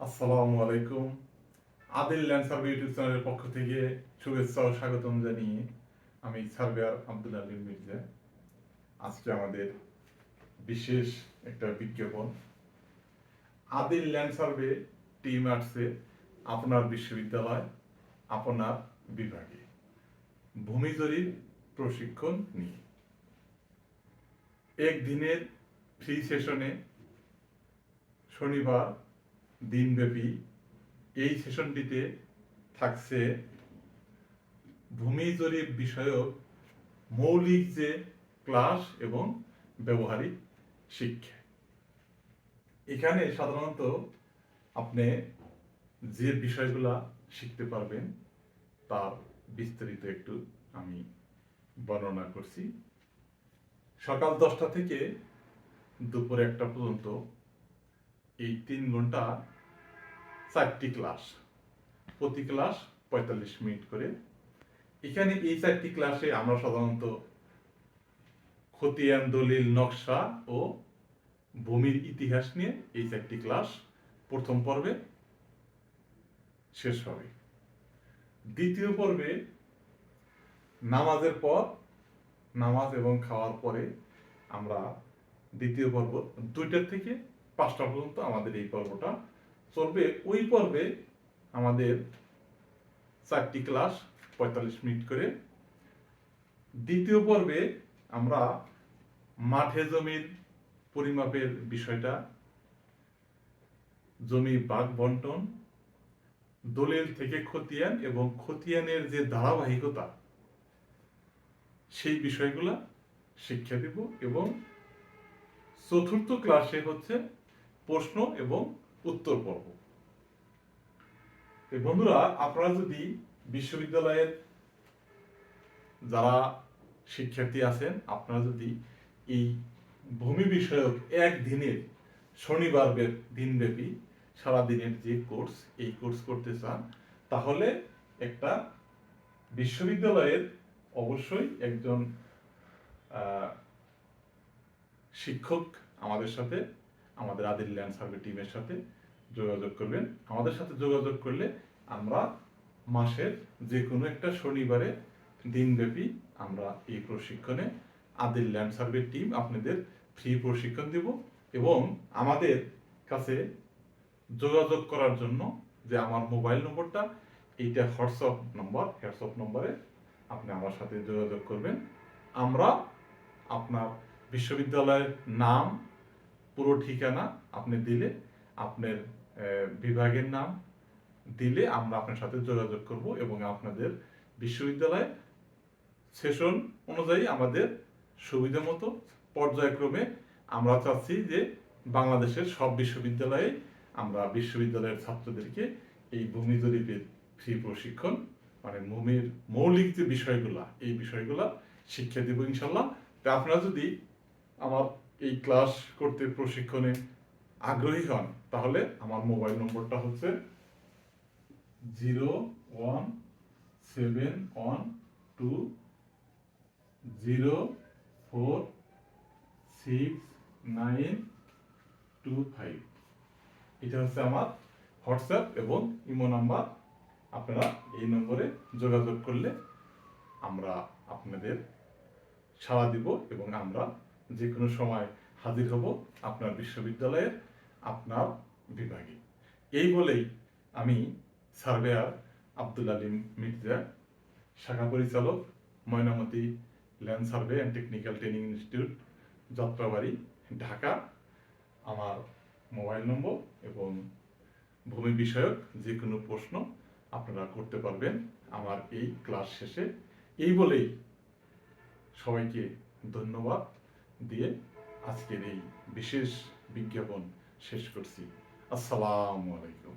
আসসালামু আলাইকুম। Adil land survey YouTube চ্যানেলের পক্ষ থেকে শুভেচ্ছা ও স্বাগতম জানিয়ে আমি সার্ভেয়ার আব্দুল আলী মির্জা। আজকে আমাদের বিশেষ একটা বিজ্ঞাপন। আদিল ল্যান্ড সার্ভে টিম আর্টসে আপনার বিশ্ববিদ্যালয়, আপনার বিভাগে। ভূমি জরিপ প্রশিক্ষণ নিয়ে। একদিনের ফ্রি সেশনে শনিবার দিনব্যাপী এই সেশনটিতে থাকছে ভূমি জরিপ বিষয়ক মৌলিক যে ক্লাস এবং ব্যবহারিক শিক্ষা। এখানে সাধারণত আপনি যে বিষয়গুলা শিখতে পারবেন তার বিস্তারিত একটু আমি বর্ণনা করছি। সকাল দশটা থেকে দুপুর একটা পর্যন্ত এই তিন ঘণ্টা চারটি ক্লাস প্রতি ক্লাস পঁয়তাল্লিশ মিনিট করে। এখানে এই চারটি ক্লাসে আমরা সাধারণত খতিয়ান, দলিল, নকশা ও ভূমির ইতিহাস নিয়ে এই চারটি ক্লাস প্রথম পর্বে শেষ হবে। দ্বিতীয় পর্বে নামাজের পর, নামাজ এবং খাওয়ার পরে আমরা দ্বিতীয় পর্ব দুইটার থেকে পাঁচটা পর্যন্ত আমাদের এই পর্বটা চলবে ওই পর্বে আমাদের চারটি ক্লাস পঁয়তাল্লিশ মিনিট করে। দ্বিতীয় পর্বে আমরা মাঠে জমির পরিমাপের বিষয়টা, জমি বাঘ বন্টন, দলিল থেকে খতিয়ান এবং খতিয়ানের যে ধারাবাহিকতা, সেই বিষয়গুলা শিক্ষা দিব এবং চতুর্থ ক্লাসে হচ্ছে প্রশ্ন এবং উত্তর পর্ব। বন্ধুরা, আপনারা যদি বিশ্ববিদ্যালয়ের যারা শিক্ষার্থী আছেন, আপনারা যদি এই ভূমি বিষয়ক এক দিনের শনিবার দিনব্যাপী সারাদিনের যে কোর্স, এই কোর্স করতে চান, তাহলে একটা বিশ্ববিদ্যালয়ের অবশ্যই একজন শিক্ষক আমাদের সাথে আমাদের আদিল ল্যান্ড সার্ভে টিমের সাথে যোগাযোগ করবেন। আমাদের সাথে যোগাযোগ করলে আমরা মাসের যে কোনো একটা শনিবারে দিনব্যাপী আমরা এই প্রশিক্ষণে আদিল ল্যান্ড সার্ভে টিম আপনাদের ফ্রি প্রশিক্ষণ দেব এবং আমাদের কাছে যোগাযোগ করার জন্য যে আমার মোবাইল নম্বরটা, এইটা হোয়াটসঅ্যাপ নম্বর, হোয়াটসঅ্যাপ নম্বরে আপনি আমার সাথে যোগাযোগ করবেন। আমরা আপনার বিশ্ববিদ্যালয়ের নাম পুরো ঠিকানা আপনি দিলে আপনার বিভাগের নাম দিলে আমরা আপনার সাথে যোগাযোগ করব এবং আপনাদের বিশ্ববিদ্যালয়ে সেশন অনুযায়ী আমাদের সুবিধা মতো পর্যায়ক্রমে আমরা চাচ্ছি যে বাংলাদেশের সব বিশ্ববিদ্যালয়ে আমরা বিশ্ববিদ্যালয়ের ছাত্রদেরকে এই ভূমি জরিপের ফ্রি প্রশিক্ষণ মানে ভূমির মৌলিক যে বিষয়গুলা, এই বিষয়গুলা শিক্ষা দেব ইনশাল্লাহ। তা আপনারা যদি আমার এই ক্লাস করতে প্রশিক্ষণে আগ্রহী হন, তাহলে আমার মোবাইল নম্বরটা হচ্ছে zero one seven one two zero four six nine two five এটা হচ্ছে আমার হোয়াটসঅ্যাপ এবং ইমো নাম্বার। আপনারা এই নম্বরে যোগাযোগ করলে আমরা আপনাদের সাড়া দিব এবং আমরা যে কোনো সময় হাজির হব আপনার বিশ্ববিদ্যালয়ের, আপনার বিভাগে। এই বলেই আমি সার্ভেয়ার আব্দুল আলিম মির্জা, শাখা পরিচালক Mainamati land survey and technical training institute, Jatrabari, Dhaka. আমার মোবাইল নম্বর এবং ভূমি বিষয়ক যে কোনো প্রশ্ন আপনারা করতে পারবেন আমার এই ক্লাস শেষে। এই বলেই সবাইকে ধন্যবাদ। দিয়ে আজকের এই বিশেষ বিজ্ঞাপন শেষ করছি। আসসালামু আলাইকুম।